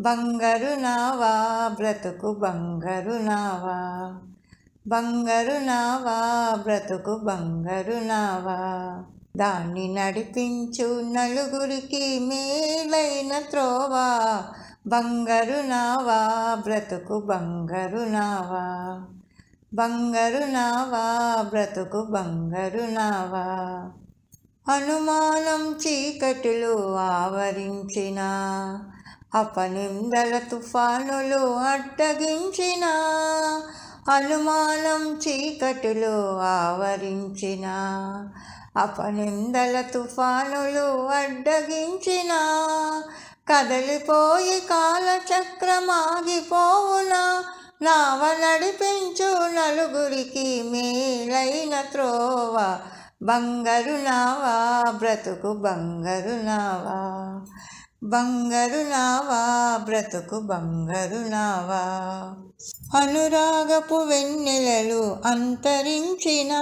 బంగారు నావా బ్రతుకు బంగారు నావా బంగారు నావా బ్రతుకు బంగారు నావా దాన్ని నడిపించు నలుగురికి మేలైన త్రోవా. బంగారు నావా బ్రతుకు బంగారు నావా బంగారు నావా బ్రతుకు బంగారు నావా అనుమానం చీకటిలో ఆవరించిన అపనిందల తుఫానులు అడ్డగించిన అనుమానం చీకటిలో ఆవరించిన. అపనిందల తుఫానులు అడ్డగించిన కదలిపోయి కాలచక్రమాగిపోవునా నావ నడిపించు నలుగురికి మేలైన త్రోవ బంగారు నావా బ్రతుకు బంగారు నావా. బంగారు నావా బ్రతుకు బంగారు నావా అనురాగపు వెన్నెలలు అంతరించిన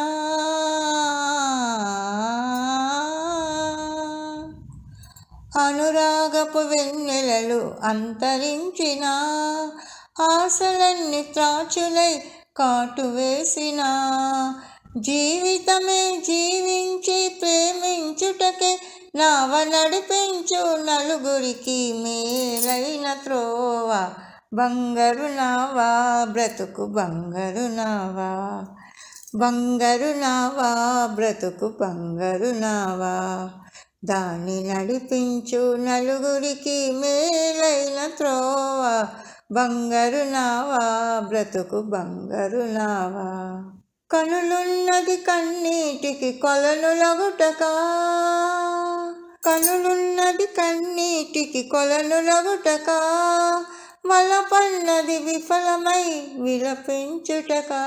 అనురాగపు వెన్నెలలు అంతరించిన ఆశలన్నీ త్రాచులై కాటు వేసిన జీవితమే జీవించి ప్రేమించుటకే నావ నడిపించు నలుగురికి మేలైన త్రోవ. బంగారు నావా బ్రతుకు బంగారు నావా. బంగారు నావా బ్రతుకు బంగారు నావా. దాన్ని నడిపించు నలుగురికి మేలైన త్రోవ. బంగారు నావా బ్రతుకు బంగారు నావా. కనులున్నది కన్నీటికి కొలను లగుటకా. కనులున్నది కన్నీటికి కొలను లగుటకా వలపన్నది విఫలమై విలపించుటకా.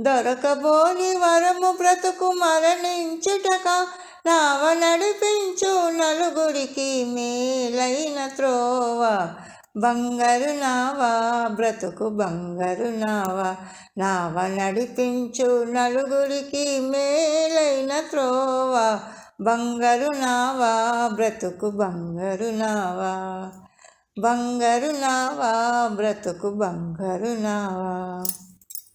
దొరకబోని వరము బ్రతుకు మరణించుటక నావ నడిపించు నలుగురికి మేలైన త్రోవ. బంగారు నావా బ్రతుకు బంగారు నావా నావ నడిపించు నలుగురికి మేలైన త్రోవ. బంగారు నావా బ్రతుకు బంగారు నావా. బంగారు నావా బ్రతుకు బంగారు నావా.